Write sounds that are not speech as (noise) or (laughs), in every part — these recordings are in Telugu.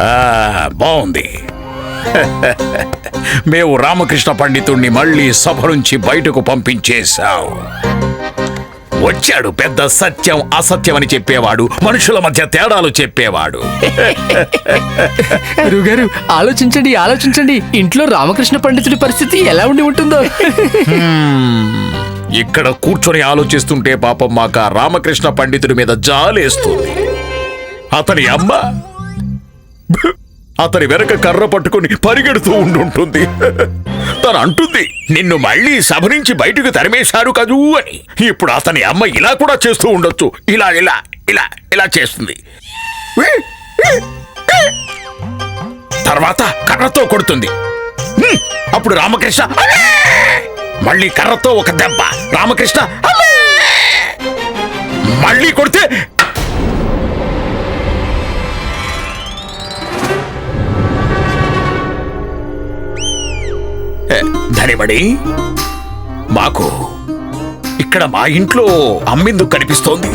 ఆ, బాగుంది (laughs) మేము రామకృష్ణ పండితుణ్ణి మళ్ళీ సభ నుంచి బయటకు పంపించేశావు వచ్చాడు పెద్ద సత్యం అసత్యం అని చెప్పేవాడు. మనుషుల మధ్య తేడాలు చెప్పేవాడు. (laughs) గురుగారు ఆలోచించండి ఆలోచించండి. ఇంట్లో రామకృష్ణ పండితుడి పరిస్థితి ఎలా ఉండి ఉంటుందో? (laughs) ఇక్కడ కూర్చొని ఆలోచిస్తుంటే పాపం మాకు రామకృష్ణ పండితుడి మీద జాలేస్తుంది. అతని అమ్మ అతని వెనక కర్ర పట్టుకుని పరిగెడుతూ ఉండుంటుంది. తను అంటుంది నిన్ను మళ్ళీ సభ నుంచి బయటకు తరిమేశారు కదూ అని. ఇప్పుడు అతని అమ్మ ఇలా కూడా చేస్తూ ఉండొచ్చు. ఇలా ఇలా ఇలా ఇలా చేస్తుంది. తర్వాత కర్రతో కొడుతుంది. అప్పుడు రామకృష్ణ మళ్ళీ కర్రతో ఒక దెబ్బ. రామకృష్ణ మళ్ళీ కొడితే ధనిబడి మాకు ఇక్కడ మా ఇంట్లో అమ్మెందుకు కనిపిస్తోంది.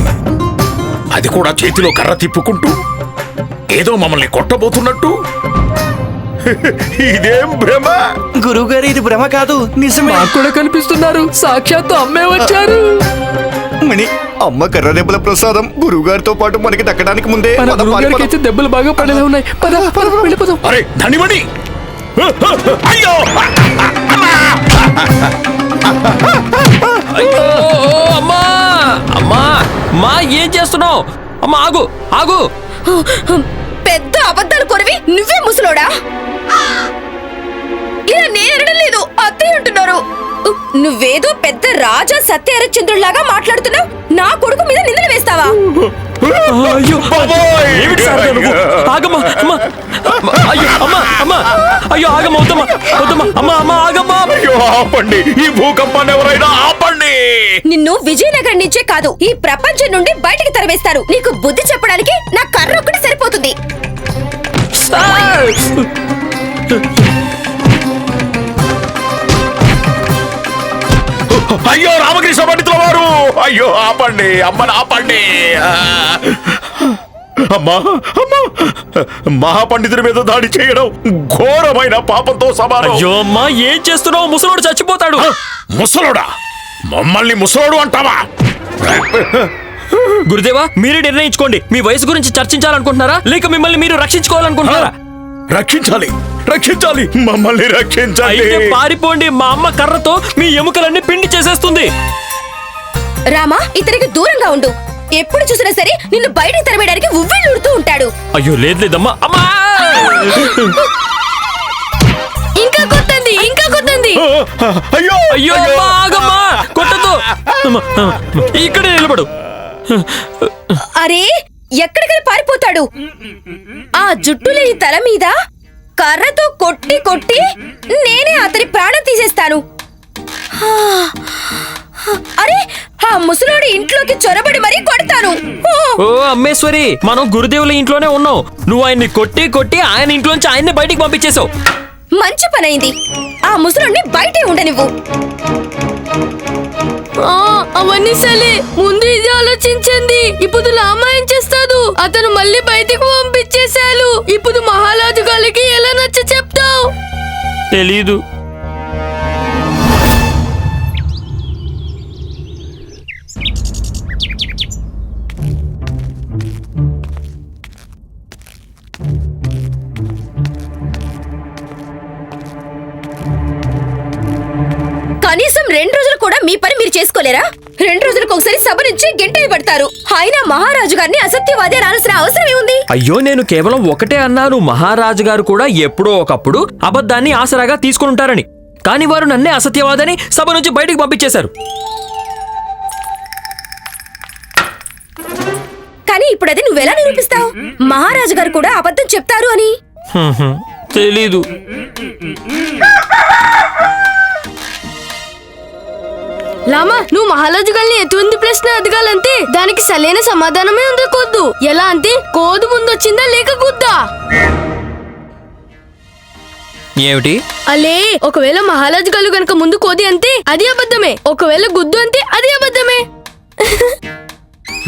అది కూడా చేతిలో కర్ర తిప్పుకుంటూ ఏదో మమ్మల్ని కొట్టబోతున్నట్టు. ఇదేం భ్రమ? గురువుగారు ఇది భ్రమ కాదు నిజమే. కూడా కనిపిస్తున్నారు. సాక్షాత్తు అమ్మే వచ్చారు. మణి అమ్మ కర్ర దెబ్బల ప్రసాదం గురువుగారితో పాటు మనకి దక్కడానికి ముందే దెబ్బలు బాగా పడేలా ఉన్నాయి. పద పద వెళ్ళిపోదాం. అరే ధనిమణి! అయ్యో! అయ్యో అమ్మా! అమ్మా! అమ్మా ఏం చేస్తున్నావు? అమ్మా ఆగు ఆగు! పెద్ద అబద్ధాలు కొరవి నువ్వే ముసలోడా? ఇలా నేనడం లేదు అత్తయ్య అంటున్నారు. నువ్వేదో పెద్ద రాజా సత్య హరిశ్చంద్రుడిలాగా మాట్లాడుతున్నావు నా కొడుకు మీద నిందలు వేస్తావా? అయ్యో బాబోయ్! ఏమిటి శారదా నువ్వు? ఆగమ్మా అమ్మా అమ్మా, అయ్యో అమ్మా అమ్మా! అయ్యో ఆగమ్మా వద్దమ్మా వద్దమ్మా. అమ్మా అమ్మా ఆగమ్మా. అయ్యో ఆపండి. ఈ భూకంపాన్ని ఎవరైనా ఆపండి. నిన్ను విజయనగరం నుంచే కాదు ఈ ప్రపంచం నుండి బయటికి తరివేస్తారు నీకు బుద్ధి చెప్పడానికి నా కర్ర ఒక్కటి సరిపోతుంది. సార్! అయ్యో రామకృష్ణ పండితుల వారు. అయ్యో ఆపండి అమ్మని ఆపండి. అమ్మా అమ్మా. మహాపండితుడి మీద దాడి చేయడం ఘోరమైన పాపంతో సమానం. అయ్యో అమ్మా ఏం చేస్తున్నావు? ముసలోడు చచ్చిపోతాడు. ముసలోడా? మమ్మల్ని ముసలోడు అంటావా? గురుదేవా మీరే నిర్ణయించుకోండి. మీ వయసు గురించి చర్చించాలనుకుంటున్నారా? లేక మిమ్మల్ని మీరు రక్షించుకోవాలనుకుంటున్నారా? రక్షించాలి రక్షించాలి. మమ్మల్ని రక్షించాలి పారిపోండి. మా అమ్మ కర్రతో మీ ఎముకలన్నీ పిండి చేసేస్తుంది. రామా ఇతనికి దూరంగా ఉండు. ఎప్పుడు చూసినా సరే నిన్ను బయటికి తరివేయడానికి ఉవ్విళ్ళూడుతూ ఉంటాడు. అయ్యో లేదు లేదమ్మా. అమ్మా! ఇంకా కొత్తంది ఇంకా కొత్తంది అయ్యో! అయ్యో అమ్మా ఆగమ్మా! కొట్టదు ఇక్కడే నిలబడు. అరే ఎక్కడికని పారిపోతాడు. ఆ జుట్టు లేని తల మీద కర్రతో కొట్టి కొట్టి నేనే అతని ప్రాణం తీసేస్తాను. హా, అరే ఆ ముసలోడి ఇంట్లోకి చొరబడి మరీ కొడతాను. ఓ, ఓ అమ్మేశ్వరి మనం గురుదేవుల ఇంట్లోనే ఉన్నాం. నువ్వు ఆయన్ని కొట్టి కొట్టి ఆయన ఇంట్లోంచి ఆయన్ని బయటికి పంపించేశావు. మంచి పనైంది. ఆ ముసలోడిని బయటే ఉండనివ్వు. అవన్నీ సలే. ముందు ఇది ఆలోచించండి. ఇప్పుడు రామ ఏం చేస్తాడు. అతను మళ్ళీ బయటకు పంపించేశారు ఇప్పుడు మహారాజు గారికి ఎలా నచ్చ చెప్తావు? తెలీదు. కనీసం రెండు రోజులు కూడా మీ పని మీరు చేసుకోలేరా? రెండు రోజులకు ఒకసారి సభ నుంచి గెంటై పడతారు. అయినా మహారాజు గారిని అసత్యవాది అనాల్సిన అవసరం ఉంది. అయ్యో నేను కేవలం ఒకటే అన్నాను. మహారాజు గారు కూడా ఎప్పుడో ఒకప్పుడు అబద్ధాన్ని ఆసరాగా తీసుకుని ఉంటారని. కానీ వారు నన్నే అసత్యవాదని సభ నుంచి బయటికి పంపించేశారు. కానీ ఇప్పుడు అది నువ్వెలా నిరూపిస్తావు? మహారాజు గారు కూడా అబద్ధం చెప్తారు అని. తెలీదు. లామా నువ్వు మహారాజు గారిని ఎటువంటి ప్రశ్న అడగాలంటే దానికి సరైన సమాధానమే ఉండకూడదు ఎలా అంటే కోదు ముందు వచ్చిందా లేక గుద్దా ఏమిటి? అలే ఒకవేళ మహారాజు గారు గనక ముందు కోది అంటే అది అబద్ధమే. ఒకవేళ గుద్దు అంటే అది అబద్ధమే.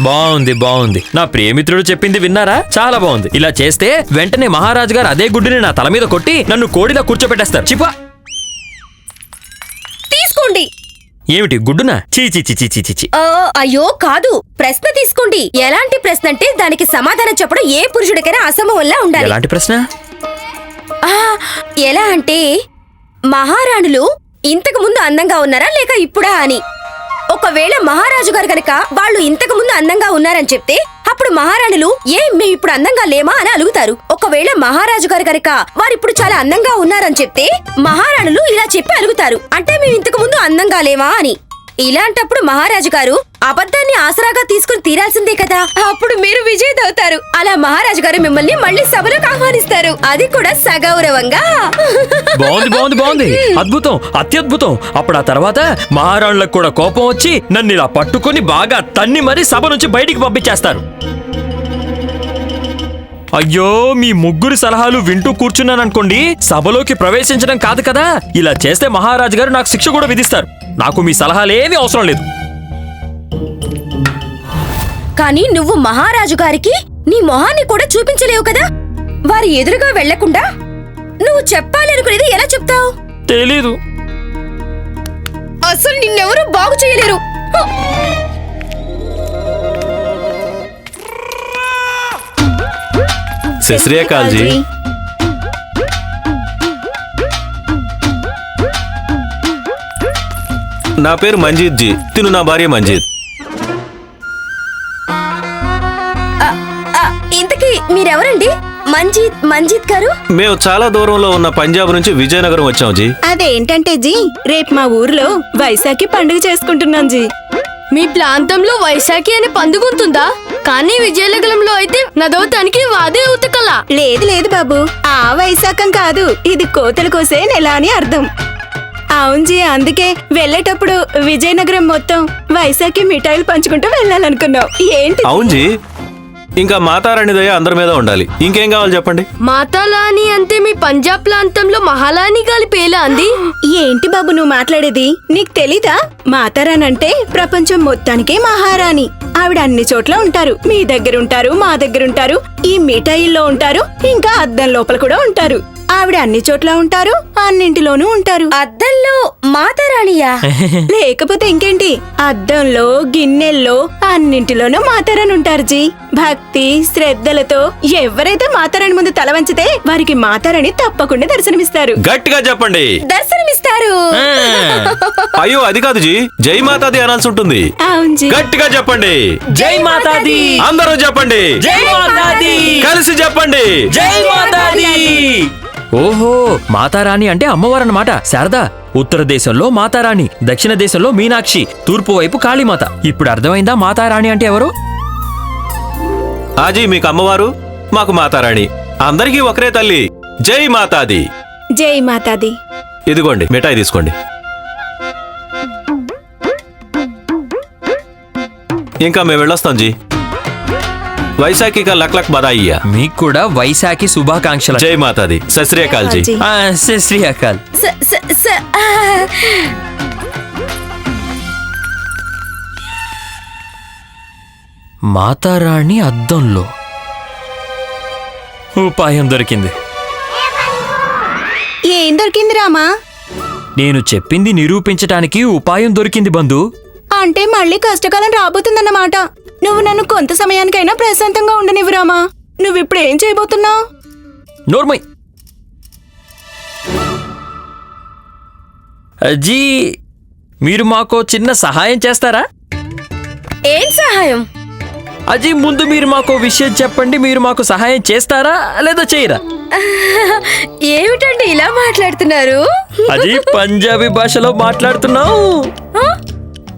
బాగుంది బాగుంది. నా ప్రియమిత్రుడు చెప్పింది విన్నారా? చాలా బాగుంది. ఇలా చేస్తే వెంటనే మహారాజు గారు అదే గుడ్డిని నా తల మీద కొట్టి నన్ను కోడిలా కూర్చోబెట్టేస్తారు చిపా తీసుకోండి. ఏమిటి గుడ్డునా? చీ చీ చీ చీ ఆ, అయ్యో కాదు. ప్రశ్న తీసుకోండి. ఎలాంటి ప్రశ్న అంటే దానికి సమాధానం చెప్పడం ఏ పురుషుడికైనా అసంభవంలా ఉండాలి. ఎలాంటి ప్రశ్న? ఆ, ఎలా అంటే మహారాణులు ఇంతకు ముందు అందంగా ఉన్నారా లేక ఇప్పుడా అని. ఒకవేళ మహారాజు గారు కనుక వాళ్ళు ఇంతకు ముందు అందంగా ఉన్నారని చెప్తే అప్పుడు మహారాణులు ఏం మేము ఇప్పుడు అందంగా లేమా? అని అలుగుతారు ఒకవేళ మహారాజు గారు గనక వారిప్పుడు చాలా అందంగా ఉన్నారని చెప్తే మహారాణులు ఇలా చెప్పి అలుగుతారు అంటే మేము ఇంతకు ముందు అందంగా లేమా? అని. ఇలాంటప్పుడు మహారాజు గారు అబద్ధాన్ని ఆసరాగా తీసుకుని తీరాల్సిందే కదా. అప్పుడు మీరు విజేత అవుతారు. అలా మహారాజు గారు మిమ్మల్ని మళ్ళీ సభలోకి ఆహ్వానిస్తారు. అది కూడా సగౌరవంగా. బాగుంది బాగుంది బాగుంది. అద్భుతం అత్యద్భుతం. అప్పుడు ఆ తర్వాత మహారాణులకు కూడా కోపం వచ్చి నన్ను ఇలా పట్టుకొని బాగా తన్ని మరీ సభ నుంచి బయటికి పంపించేస్తారు. అయ్యో మీ ముగ్గురు సలహాలు వింటూ కూర్చున్నాననుకోండి సభలోకి ప్రవేశించడం కాదు కదా. ఇలా చేస్తే మహారాజు గారు నాకు శిక్ష కూడా విధిస్తారు. నాకు మీ సలహాలేమీ అవసరం లేదు. కానీ నువ్వు మహారాజు గారికి నీ మొహాన్ని కూడా చూపించలేవు కదా? వారి ఎదురుగా వెళ్ళకుండా నువ్వు చెప్పాలనుకునేది ఎలా చెప్తావు? తెలీదు. అసలు నిన్నెవరూ బాగు చేయలేరు. హ! నా పేరు మంజీత్ జీ. తిను నా భార్య మంజీత్. ఇంతకీ మీరెవరండి? మంజీత్ మంజీత్ గారు? మేము చాలా దూరంలో ఉన్న పంజాబ్ నుంచి విజయనగరం వచ్చాం జీ. అదేంటంటే జీ రేపు మా ఊర్లో వైశాఖి పండుగ చేసుకుంటున్నాం జీ. మీ ప్రాంతంలో వైశాఖి అనే పండుగ ఉంటుందా? కానీ విజయనగరంలో అయితే నదవతానికి వాదే ఉతకల. లేదు లేదు బాబు. ఆ వైశాఖం కాదు. ఇది కోతలు కోసే నెల అని అర్థం. అవును జీ అందుకే వెళ్ళేటప్పుడు విజయనగరం మొత్తం వైశాఖి మిఠాయిలు పంచుకుంటూ వెళ్ళాలనుకున్నాం. ఏంటి? అవును జీ ఇంకా మాతారాణి దయ అందరి మీద ఉండాలి. ఇంకేం కావాలి చెప్పండి? మాతాలాని అంటే మీ పంజాబ్ ప్రాంతంలో మహాలాని గాలి పేలా అంది ఏంటి బాబు నువ్వు మాట్లాడేది? నీకు తెలీదా? మాతారానంటే ప్రపంచం మొత్తానికే మహారాణి. ఆవిడ అన్ని చోట్ల ఉంటారు. మీ దగ్గర ఉంటారు మా దగ్గర ఉంటారు ఈ మిఠాయిల్లో ఉంటారు ఇంకా అద్దం లోపల కూడా ఉంటారు. ఆవిడ అన్ని చోట్ల ఉంటారు అన్నింటిలోనూ ఉంటారు. అద్దంలో మాతారాణియా? (laughs) లేకపోతే ఇంకేంటి? అద్దంలో గిన్నెల్లో అన్నింటిలోనూ మాతారాని ఉంటారు జీ. భక్తి శ్రద్ధలతో ఎవరైతే మాతారాని ముందు తల వంచితే వారికి మాతారాని తప్పకుండా దర్శనమిస్తారు. గట్టిగా చెప్పండి. దర్శనమిస్తారు. అయ్యో అది కాదు జీ. జై మాతాది అనాల్సి ఉంటుంది. అవును జీ. గట్టిగా చెప్పండి. జై మాతాది. అందరూ చెప్పండి. జై మాతాది. కలిసి చెప్పండి. జై మాతాది. ఓహో మాతారాణి అంటే అమ్మవారన్నమాట. శారదా ఉత్తర దేశంలో మాతారాణి దక్షిణ దేశంలో మీనాక్షి తూర్పు వైపు కాళీమాత. ఇప్పుడు అర్థమైందా మాతారాణి అంటే ఎవరు? ఆజీ మీకు అమ్మవారు మాకు మాతారాణి. అందరికీ ఒకరే తల్లి. జై మాతాది. జై మాతాది. ఇదిగోండి మిఠాయి తీసుకోండి. ఇంకా మేము వెళ్ళొస్తాం జీ. వైశాఖి కా లక్ లక్ బదాయియా మీకు కూడా వైశాఖి శుభాకాంక్షలు. జై మాతాది. సశ్రీయకాల్ జీ. జీ. ఆ, శ్రీ- శ్రీ అకాల్ స- స- స- ఆ. మాతారాణి అద్దంలో. ఉపాయం దొరికింది. ఏం దొరికింది రామా? నేను చెప్పింది నిరూపించటానికి ఉపాయం దొరికింది బంధు. అంటే మళ్ళీ కష్టకాలం రాబోతుందన్నమాట. నువ్వు నన్ను కొంత సమయానికైనా ప్రశాంతంగా ఉండనివ్వు రామా. నువ్విప్పుడు ఏం చేయబోతున్నావు? నోర్మై. జీ మీరు మాకు చిన్న సహాయం చేస్తారా? ఏం సహాయం? అజీ ముందు మీరు మాకు విషయం చెప్పండి. మీరు మాకు సహాయం చేస్తారా లేదా చేయరా? (laughs) ఏమిటండి ఇలా మాట్లాడుతున్నారు? అది పంజాబీ భాషలో మాట్లాడుతున్నావు.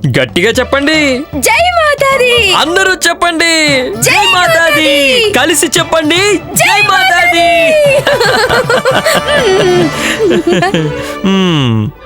గట్టిగా చెప్పండి. జై మాతాది. అందరూ చెప్పండి. జై మాతాది! కలిసి చెప్పండి. జై మాతాది. (laughs)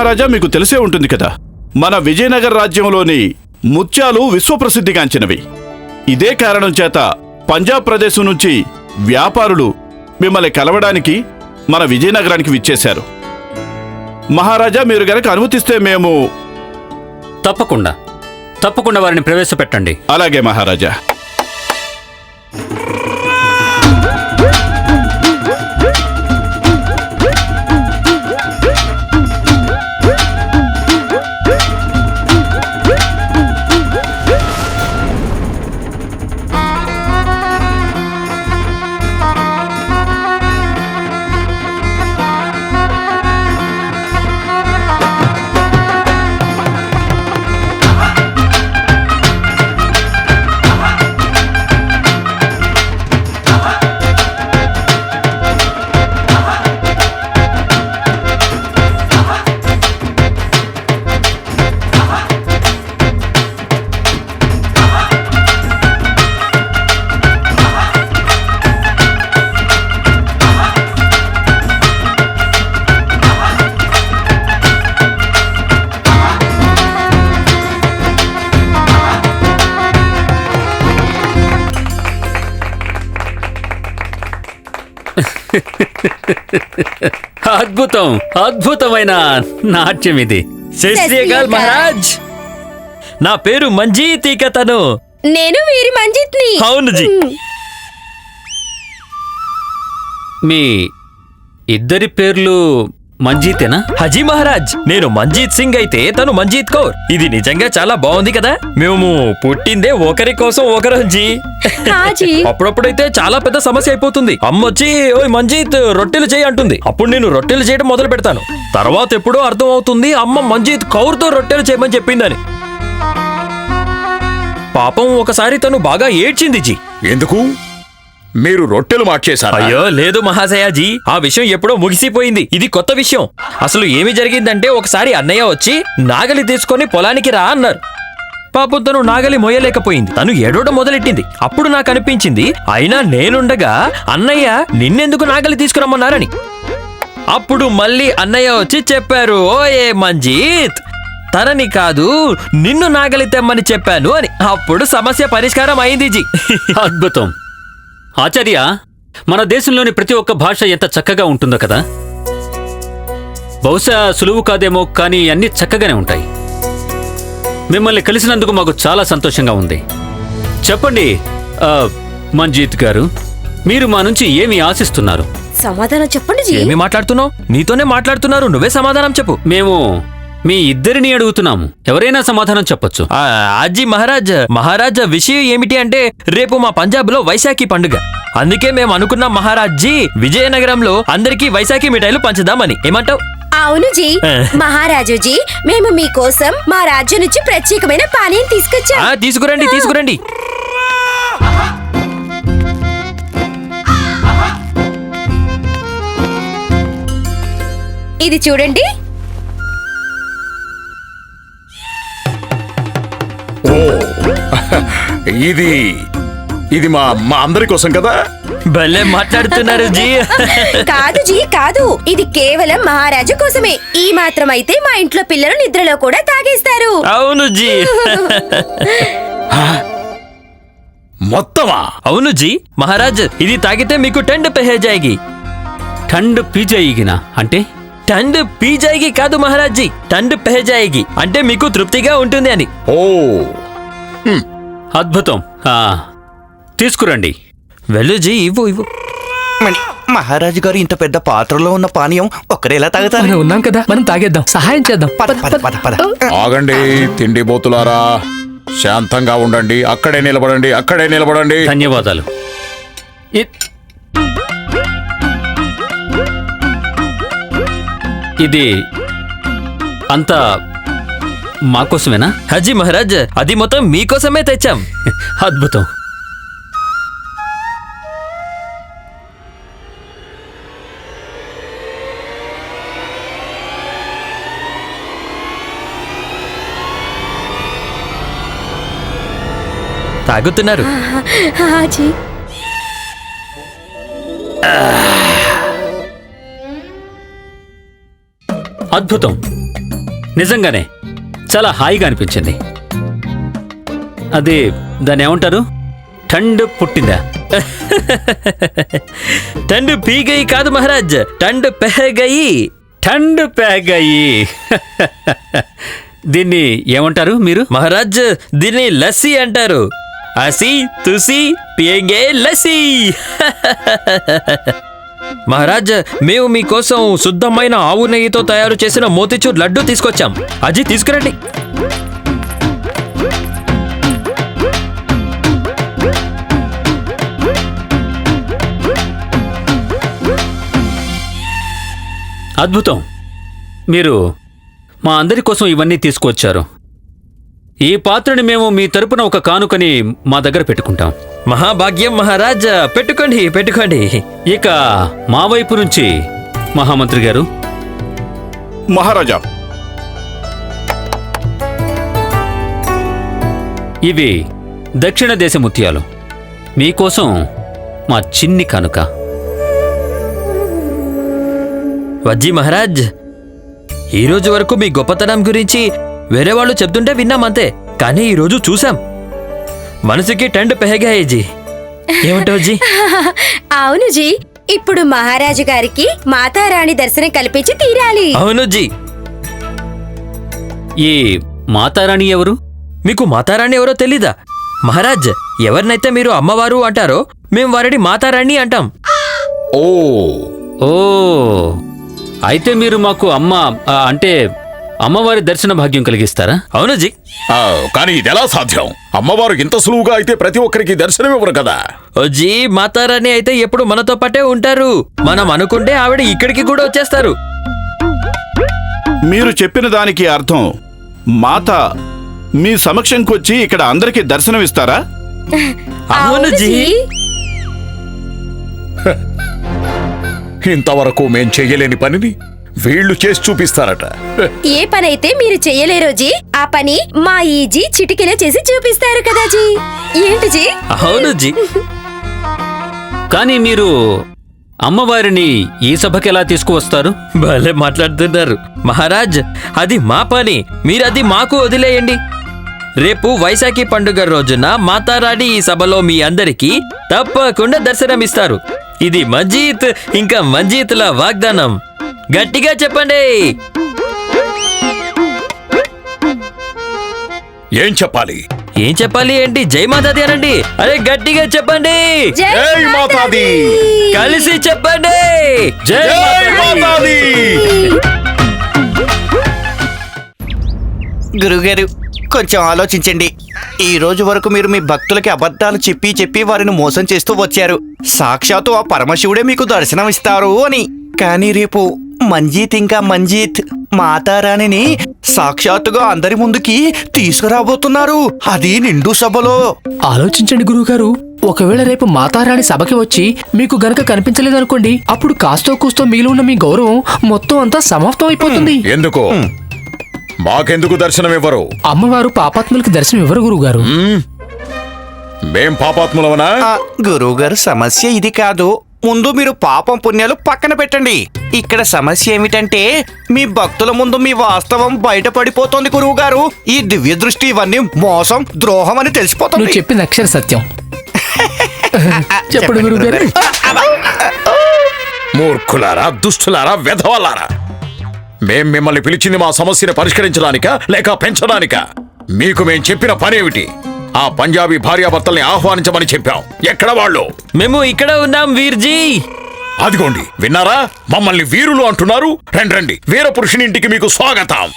మహారాజా మీకు తెలిసే ఉంటుంది కదా మన విజయనగర రాజ్యంలోని ముత్యాలు విశ్వప్రసిద్ధిగాంచినవి. ఇదే కారణం చేత పంజాబ్ ప్రదేశం నుంచి వ్యాపారులు మిమ్మల్ని కలవడానికి మన విజయనగరానికి విచ్చేశారు. మహారాజా మీరు గనక అనుమతిస్తే మేము తప్పకుండా. తప్పకుండా వారిని ప్రవేశపెట్టండి. అలాగే మహారాజా. అద్భుతం అద్భుతమైన నాట్యం ఇది. శశ్రీకాల్ మహారాజ్ నా పేరు మంజీత్ ఇక తను నేను వీరి మంజిత్ని. అవును జీ. మీ ఇద్దరి పేర్లు మంజీతేనా? హజీ మహారాజ్ నేను మంజీత్ సింగ్ అయితే తను మంజీత్ కౌర్. ఇది నిజంగా చాలా బాగుంది కదా? మేము పుట్టిందే ఒకరి కోసం ఒకరు జీ హాజీ. అప్పుడప్పుడైతే చాలా పెద్ద సమస్య అయిపోతుంది. అమ్మ వచ్చి ఓయ్ మంజీత్ రొట్టెలు చేయి అంటుంది. అప్పుడు నేను రొట్టెలు చేయడం మొదలు పెడతాను. తర్వాత ఎప్పుడో అర్థం అవుతుంది అమ్మ మంజీత్ కౌర్తో రొట్టెలు చేయమని చెప్పిందని. పాపం ఒకసారి తను బాగా ఏడ్చింది జీ. ఎందుకు? మీరు రొట్టెలు మార్చేశారా? అయ్యో లేదు మహాశయాజీ. ఆ విషయం ఎప్పుడో ముగిసిపోయింది. ఇది కొత్త విషయం. అసలు ఏమి జరిగిందంటే ఒకసారి అన్నయ్య వచ్చి నాగలి తీసుకొని పొలానికి రా అన్నారు. పాపం తను నాగలి మోయలేకపోయింది తను ఏడవడం మొదలెట్టింది. అప్పుడు నాకు అనిపించింది అయినా నేనుండగా అన్నయ్య నిన్నెందుకు నాగలి తీసుకురమ్మన్నారని. అప్పుడు మళ్ళీ అన్నయ్య వచ్చి చెప్పారు ఓయే మంజీత్ తనని కాదు నిన్ను నాగలి తెమ్మని చెప్పాను అని. అప్పుడు సమస్య పరిష్కారం అయింది జీ. అద్భుతం. ఆచార్య మన దేశంలోని ప్రతి ఒక్క భాష ఎంత చక్కగా ఉంటుందో కదా? బహుశా సులువు కాదేమో కానీ అన్ని చక్కగానే ఉంటాయి. మిమ్మల్ని కలిసినందుకు మాకు చాలా సంతోషంగా ఉంది. చెప్పండి మంజీత్ గారు మీరు మా నుంచి ఏమి ఆశిస్తున్నారు? సమాధానం చెప్పండి జీ. ఏమి మాట్లాడుతున్నావు? నీతోనే మాట్లాడుతున్నారు నువ్వే సమాధానం చెప్పు. మేము మీ ఇద్దరిని అడుగుతున్నాము. ఎవరైనా సమాధానం చెప్పొచ్చు. ఆ, అజ్జీ మహారాజ్ మహారాజ్ విషయం ఏమిటి అంటే రేపు మా పంజాబ్లో వైశాఖి పండుగ. అందుకే మేము అనుకున్నాం మహారాజ్జీ విజయనగరంలో అందరికీ వైశాఖి మిఠాయిలు పంచుదామని. ఏమంటావ్? అవును జీ. మహారాజుజీ మేము మీకోసం మా రాజ్యం నుంచి ప్రత్యేకమైన పానీయం తీసుకొచ్చాం. ఆ తీసుకురండి తీసుకురండి. ఇది చూడండి. (laughs) ఇది ఇది మా మా అందరి కోసం కదా? భలే మాట్లాడుతున్నారు జీ. (laughs) కాదు జీ కాదు. ఇది కేవలం మహారాజు కోసమే. ఈ మాత్రం అయితే మా ఇంట్లో పిల్లలు నిద్రలో కూడా తాగేస్తారు. అవును జీ. (laughs) మొత్తమా? అవును జీ. మహారాజ్ ఇది తాగితే మీకు టెండ్ పెహే జాయిగి ఠండ్ పీజయిగిన? అంటే? టండ్ పీ జాయిగి కాదు మహారాజ్ జీ. టండ్ పెహే జాయిగి అంటే మీకు తృప్తిగా ఉంటుంది అని. ఓ అద్భుతం. ఆ, తీసుకురండి. వెళ్ళు జీ ఇవ్వు ఇవ్వు. మహారాజు గారు ఇంత పెద్ద పాత్రలో ఉన్న పానీయం ఒక్కరే ఎలా తాగుతారు? మనం ఉన్నాం కదా మనం తాగేద్దాం సహాయం చేద్దాం. పద పద పద పద ఆగండి తిండి బోతులారా. శాంతంగా ఉండండి అక్కడే నిలబడండి అక్కడే నిలబడండి. ధన్యవాదాలు. ఇ- ఇది అంతా మాకోసమేనా? హజీ మహారాజ్ అది మొత్తం మీకోసమే తెచ్చాం. (laughs) అద్భుతం. తాగుతున్నారు. హాజీ అద్భుతం. నిజంగానే. చాలా హాయిగా అనిపించింది. అది దాన్ని ఏమంటారు? టండ్ పుట్టిందా? (laughs) టండు పీగయి కాదు మహారాజ్ టండు పెహగయి. టండ్ ప్యాగయి (laughs) దీన్ని ఏమంటారు మీరు? మహారాజ్ దీన్ని లస్సీ అంటారు. అసి తుసి పియంగే లస్సీ (laughs) మహారాజ్ మేము మీకోసం శుద్ధమైన ఆవు నెయ్యితో తయారు చేసిన మోతిచూర్ లడ్డు తీసుకొచ్చాం. అజీ తీసుకురండి. అద్భుతం. మీరు మా అందరి కోసం ఇవన్నీ తీసుకువచ్చారు. ఈ పాత్రని మేము మీ తరపున ఒక కానుకని మా దగ్గర పెట్టుకుంటాం. మహాభాగ్యం మహారాజ్ పెట్టుకోండి పెట్టుకోండి. ఇక మా వైపు నుంచి మహామంత్రి గారు. మహారాజా. ఇవి దక్షిణ దేశ ముత్యాలు మీకోసం మా చిన్ని కానుక. వజ్జీ మహారాజ్ ఈ రోజు వరకు మీ గొప్పతనం గురించి వేరే వాళ్ళు చెప్తుంటే విన్నాం అంతే కానీ ఈ రోజు చూసాం మనసుకి టెండ్ పెహగాయేజీ ఏమంటావు జీ? (laughs) అవును జీ. ఇప్పుడు మహారాజు గారికి మాతారాణి దర్శనం కల్పించి తీరాలి. అవును జీ. ఈ మాతారాణి ఎవరు? మీకు మాతారాణి ఎవరో తెలీదా? మహారాజ్ ఎవరినైతే మీరు అమ్మవారు అంటారో మేము వారిని మాతారాణి అంటాం. ఓ. ఓ. అయితే మీరు మాకు అమ్మ అంటే అమ్మవారి దర్శన భాగ్యం కలిగిస్తారా? అవును జీ? ఆ, కానీ ఇది ఎలా సాధ్యం? అమ్మవారు ఇంత సులువుగా అయితే ప్రతి ఒక్కరికి దర్శనం ఇవ్వరు కదా? ఓ జీ మాతారాణి అయితే ఎప్పుడు మనతో పాటే ఉంటారు. మనం అనుకుంటే ఆవిడ ఇక్కడికి కూడా వచ్చేస్తారు. మీరు చెప్పిన దానికి అర్థం. మాత మీ సమక్షంకొచ్చి ఇక్కడ అందరికీ దర్శనమిస్తారా అవును జీ. ఇంతవరకు మేం చెయ్యలేని పనిని వీళ్ళు చేసి చూపిస్తారట. ఏ పనైతే మీరు చెయ్యలేరో జీ ఆ పని మా ఈ జీ చిటికెన చేసి చూపిస్తారు కదా జీ. ఏంటి జీ? అవును జీ. కానీ మీరు అమ్మవారిని ఈ సభకి ఎలా తీసుకువస్తారు? భలే మాట్లాడుతున్నారు. మహారాజ్ అది మా పని మీరది మాకు వదిలేయండి. రేపు వైశాఖి పండుగ రోజున మాతారాణి ఈ సభలో మీ అందరికీ తప్పకుండా దర్శనమిస్తారు. ఇది మంజీత్ ఇంకా మంజీత్ల వాగ్దానం. గట్టిగా చెప్పండి. ఏం చెప్పాలి? ఏం చెప్పాలి ఏంటి? జై మాతాది అనండి. అరే గట్టిగా చెప్పండి. జై మాతాది. కలిసి చెప్పండి. జై జై మాతాది. గురుగారు కొంచెం ఆలోచించండి. ఈ రోజు వరకు మీరు మీ భక్తులకి అబద్ధాలు చెప్పి చెప్పి వారిని మోసం చేస్తూ వచ్చారు. సాక్షాత్తు ఆ పరమశివుడే మీకు దర్శనం ఇస్తారు అని. కానీ రేపు మంజీత్ ఇంకా మంజీత్ మాతారాణిని సాక్షాత్తుగా అందరి ముందుకి తీసుకురాబోతున్నారు. అది నిండు సభలో. ఆలోచించండి గురువుగారు. ఒకవేళ రేపు మాతారాణి సభకి వచ్చి మీకు గనక కనిపించలేదనుకోండి అప్పుడు కాస్తో కూస్తో మిగిలి ఉన్న మీ గౌరవం మొత్తం అంతా సమాప్తం అయిపోతుంది. ఎందుకు? మాకెందుకు దర్శనం ఇవ్వరు? అమ్మవారు పాపాత్ములకి దర్శనం ఇవ్వరు గురువుగారు. మేం పాపాత్ములవనా గురువుగారు సమస్య ఇది కాదు. ముందు మీరు పాపం పుణ్యాలు పక్కన పెట్టండి. ఇక్కడ సమస్య ఏమిటంటే మీ భక్తుల ముందు మీ వాస్తవం బయటపడిపోతోంది గురువు గారు ఈ దివ్య దృష్టి ఇవన్నీ మోసం ద్రోహం అని నువ్వు తెలిసిపోతుంది చెప్పింది అక్షర సత్యం. (laughs) చెప్పండి గురువుగారు. మూర్ఖులారా దుష్టులారా వెధవలారా. మేం మిమ్మల్ని పిలిచింది మా సమస్యను పరిష్కరించడానికా లేక పెంచడానికా? మీకు మేం చెప్పిన పనేమిటి? ఆ పంజాబీ భార్యాభర్తల్ని ఆహ్వానించమని చెప్పాం. ఎక్కడ వాళ్ళు? మేము ఇక్కడ ఉన్నాం వీర్జీ. అదిగోండి విన్నారా? మమ్మల్ని వీరులు అంటున్నారు. రండి రండి. వీర పురుషుని ఇంటికి మీకు స్వాగతం.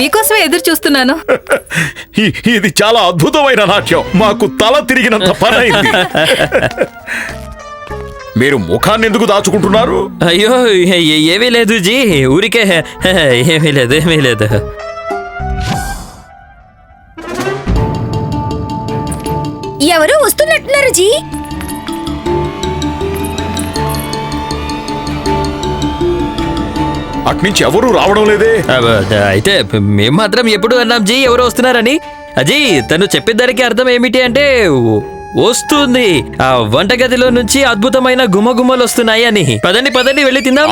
మీకోసమే ఎదురు చూస్తున్నాను. ఇ- ఇది చాలా అద్భుతమైన నాట్యం. మాకు తల తిరిగినంత పని అయింది. మీరు ముఖాన్ని ఎందుకు దాచుకుంటున్నారు? అయ్యో ఏ- ఏ- ఏమీ లేదు జీ. ఊరికే ఏమీ లేదు ఏమీ లేదు. ఎవరో వస్తున్నట్టున్నారు జీ. అట్నుంచి ఎవరూ రావడం లేదే. అయితే మేము మాత్రం ఎప్పుడు అన్నాం జీ ఎవరు వస్తున్నారని? అజీ తను చెప్పిన దానికి అర్థం ఏమిటి అంటే వస్తుంది. ఆ వంటగదిలో నుంచి అద్భుతమైన గుమగుమలు వస్తున్నాయి అని. పదండి పదండి వెళ్ళి తిందాం.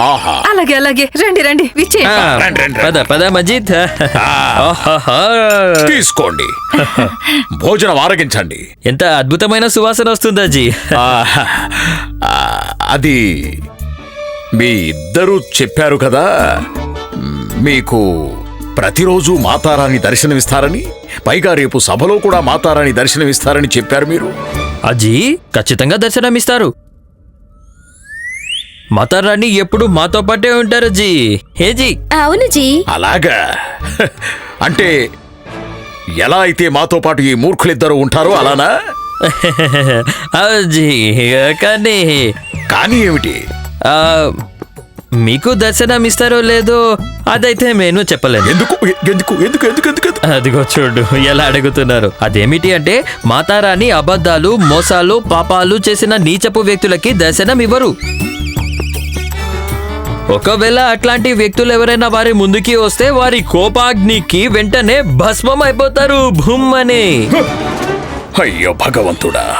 అలాగే అలాగే. రండి రండి పద పద మజీద్. ఆహాహా. తీసుకోండి. భోజనం ఆరగించండి. ఎంత అద్భుతమైన సువాసన వస్తుందా జీ? అది మీ ఇద్దరూ చెప్పారు కదా? మీకు ప్రతిరోజు మాతారాన్ని దర్శనమిస్తారని పైగా రేపు సభలో కూడా మాతారాన్ని దర్శనమిస్తారని చెప్పారు మీరు? అజీ ఖచ్చితంగా దర్శనం ఇస్తారు మాతారాణి ఎప్పుడు మాతో పాటే ఉంటారు జీ హే జీ. అవును జీ. అలాగా? (laughs) అంటే ఎలా అయితే మాతో పాటు ఈ మూర్ఖులిద్దరూ ఉంటారో అలానా? (laughs) అజీ కానీ కానీ ఏమిటి? మీకు దర్శనం ఇస్తారో లేదో అదైతే నేను చెప్పలేను. ఎందుకు? ఎందుకు? ఎందుకు? ఎందుకు? అదిగో చూడు ఎలా అడుగుతున్నారు. అదేమిటి అంటే మాతారాణి అబద్ధాలు మోసాలు పాపాలు చేసిన నీచపు వ్యక్తులకి దర్శనం ఇవ్వరు. ఒకవేళ అట్లాంటి వ్యక్తులు ఎవరైనా వారి ముందుకి వస్తే వారి కోపాగ్నికి వెంటనే భస్మం అయిపోతారు భూమ్మని. అయ్యో భగవంతుడా.